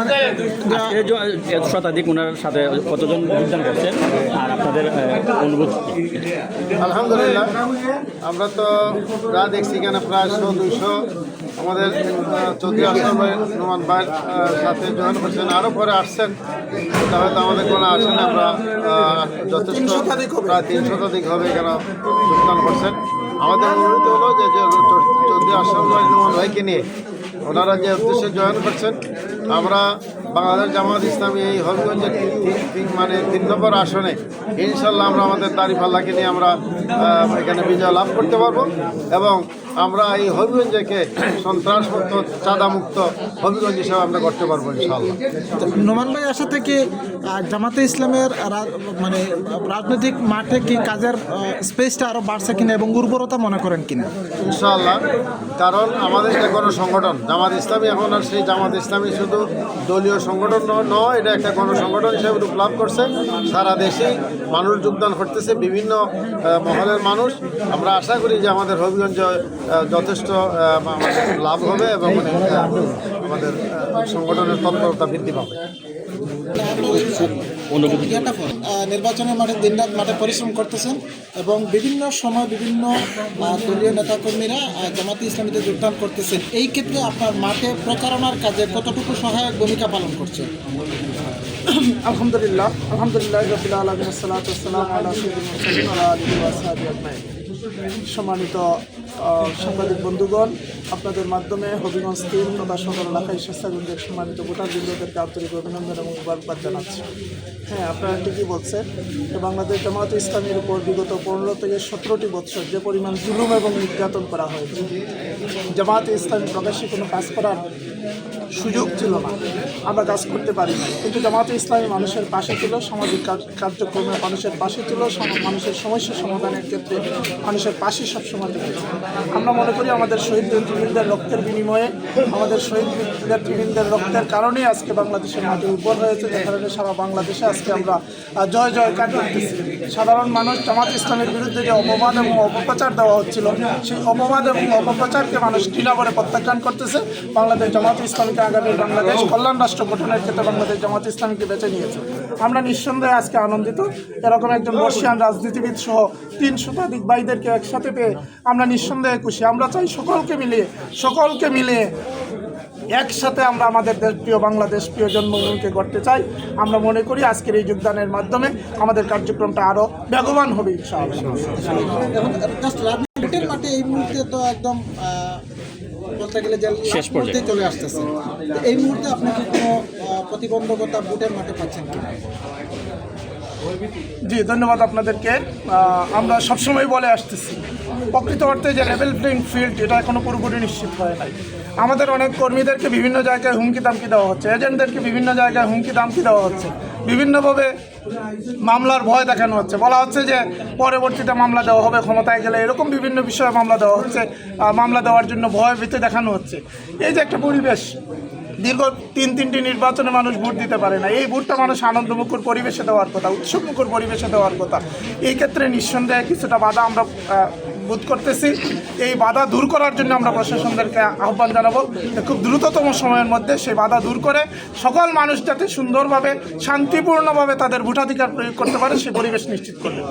মানে এত শতাধিক ওনার সাথে কতজন যোগদান করছেন? আর আপনাদের অনুভূতি আলহামদুলিল্লাহ আমরা তো যা দেখছি এখানে প্রায় শো দুইশো আমাদের চৌধুরী আসলাম নোমান ভাইয়ের সাথে জয়েন করছেন। আরও পরে আসছেন তা হয়তো আমাদের কোনো আসেন আমরা যথেষ্ট প্রায় তিন শতাধিক হবে এখানে যোগদান করছেন। আমাদের অনুরোধ হলো যে চৌধুরী আসলাম ভাই নোমান ভাইকে নিয়ে ওনারা যে উদ্দেশ্যে জয়েন করছেন আমরা বাংলাদেশ জামাত ইসলামী এই হবিগঞ্জের মানে তিন নম্বর আসনে ইনশাল্লাহ আমরা আমাদের তারিফ আল্লাহকে নিয়ে আমরা এখানে বিজয় লাভ করতে পারব। এবং আমরা এই হবিগঞ্জকে সন্ত্রাস সন্ত্রাসমুক্ত চাঁদামুক্ত হবিগঞ্জ হিসাবে আমরা করতে পারব ইনশাল্লাহ নোমান ভাই আসা থেকে জামাতে ইসলামের মানে রাজনৈতিক মাঠে কি কাজের স্পেসটা আরও বাড়ছে কিনা এবং উর্বরতা মনে করেন কিনা? ইনশাল্লাহ কারণ আমাদের যে কোনো সংগঠন জামাত ইসলামী এখন আর সেই জামাত ইসলামী শুধু দলীয় সংগঠন নয় এটা একটা গণসংগঠন হিসেবে রূপ লাভ করছে। সারা দেশে মানুষ যোগদান করতেছে বিভিন্ন মহলের মানুষ। আমরা আশা করি যে আমাদের হবিগঞ্জ যথেষ্ট আমাদের লাভ হবে এবং আমাদের সংগঠনের তৎপরতা বৃদ্ধি পাবে। নির্বাচনের মাঠে দিনরাত মাঠে পরিশ্রম করতেছেন এবং বিভিন্ন সময় বিভিন্ন দলীয় নেতাকর্মীরা জামাতে ইসলামীতে যোগদান করতেছেন। এই ক্ষেত্রে আপনার মাঠে প্রচারণার কাজে কতটুকু সহায়ক ভূমিকা পালন করছে? আলহামদুলিল্লাহ আলহামদুলিল্লাহ আলমিন আল্লাহ সম্মানিত সাংবাদিক বন্ধুগণ, আপনাদের মাধ্যমে হবিগঞ্জ তিন তথা সকল এলাকায় স্বেচ্ছাগঞ্জের সম্মানিত ভোটার ভোটারবৃন্দদেরকে আন্তরিক অভিনন্দন এবং মুবারকবাদ জানাচ্ছি। হ্যাঁ আপনারা ঠিকই বলছেন বাংলাদেশ জামাত ইসলামের উপর বিগত পনেরো থেকে সতেরোটি বছর যে পরিমাণ জুলুম এবং নির্যাতন করা হয়েছে জামাত ইসলামী প্রকাশ্যে কোনো কাজ করার সুযোগ ছিল না। আমরা কাজ করতে পারি কিন্তু জামাতে ইসলামী মানুষের পাশে ছিল, সামাজিক কার্যক্রমে মানুষের পাশে ছিল মানুষের সমস্যা সমাধানের ক্ষেত্রে মানুষের পাশে সবসময় থেকেছে আমরা মনে করি আমাদের শহীদ নেতৃবৃন্দের রক্তের বিনিময়ে, আমাদের শহীদ নেতৃবৃন্দের রক্তের কারণেই আজকে বাংলাদেশের মাটি উর্বর হয়েছে। যে কারণে সারা বাংলাদেশে আজকে আমরা জয় জয় করতেছি। সাধারণ মানুষ জামাত ইসলামের বিরুদ্ধে যে অপবাদ এবং অপপ্রচার দেওয়া হচ্ছিল, সেই অপবাদ এবং অপপ্রচারকে মানুষ ঘৃণা করে প্রত্যাখ্যান করতেছে। বাংলাদেশ জামাত ইসলামীকে আগামী বাংলাদেশ কল্যাণ রাষ্ট্র গঠনের ক্ষেত্রে বাংলাদেশ জামাত ইসলামীকে বেছে নিয়েছে। আমরা নিঃসন্দেহে আজকে আনন্দিত। এরকম একজন বর্ষিয়ান রাজনীতিবিদ সহ তিন শতাধিক ভাইদেরকে একসাথে পেয়ে আমরা নিঃসন্দেহে খুশি। আমরা চাই সকলকে মিলিয়ে সকলকে মিলিয়ে একসাথে আমরা আমাদের দেশ, প্রিয় বাংলাদেশ, প্রিয় জন্মভূমিকে গড়তে চাই। আমরা মনে করি আজকের এই যোগদানের মাধ্যমে আমাদের কার্যক্রমটা আরও বেগবান হবে মাঠে এই মুহূর্তে তো একদম বলতে গেলে যে শেষ। চলে আসতেছে। এই মুহূর্তে আপনি কি কোনো প্রতিবন্ধকতা বুটের মাঠে পাচ্ছেন কিনা? জি ধন্যবাদ আপনাদেরকে। আমরা সবসময় বলে আসতেছি প্রকৃত অর্থে যে লেভেল প্লেইং ফিল্ড এটা এখনও পুরোপুরি নিশ্চিত হয় নাই। আমাদের অনেক কর্মীদেরকে বিভিন্ন জায়গায় হুমকি দামকি দেওয়া হচ্ছে এজেন্টদেরকে বিভিন্ন জায়গায় হুমকি দামকি দেওয়া হচ্ছে। বিভিন্নভাবে মামলার ভয় দেখানো হচ্ছে। বলা হচ্ছে যে পরবর্তীতে মামলা দেওয়া হবে, ক্ষমতায় গেলে এরকম বিভিন্ন বিষয়ে মামলা দেওয়া হচ্ছে মামলা দেওয়ার জন্য ভয় ভীতি দেখানো হচ্ছে। এই যে একটা পরিবেশ দীর্ঘ তিন, তিনটি নির্বাচনে মানুষ ভোট দিতে পারে না। এই ভোটটা মানুষ আনন্দমুখর পরিবেশে দেওয়ার কথা, উৎসবমুখর পরিবেশে দেওয়ার কথা। এই ক্ষেত্রে নিঃসন্দেহে কিছুটা বাধা আমরা বোধ করতেছি। এই বাধা দূর করার জন্য আমরা প্রশাসনদেরকে আহ্বান জানাব খুব দ্রুততম সময়ের মধ্যে সেই বাধা দূর করে সকল মানুষ যাতে সুন্দরভাবে, শান্তিপূর্ণভাবে তাদের ভোটাধিকার প্রয়োগ করতে পারে সেই পরিবেশ নিশ্চিত করবে।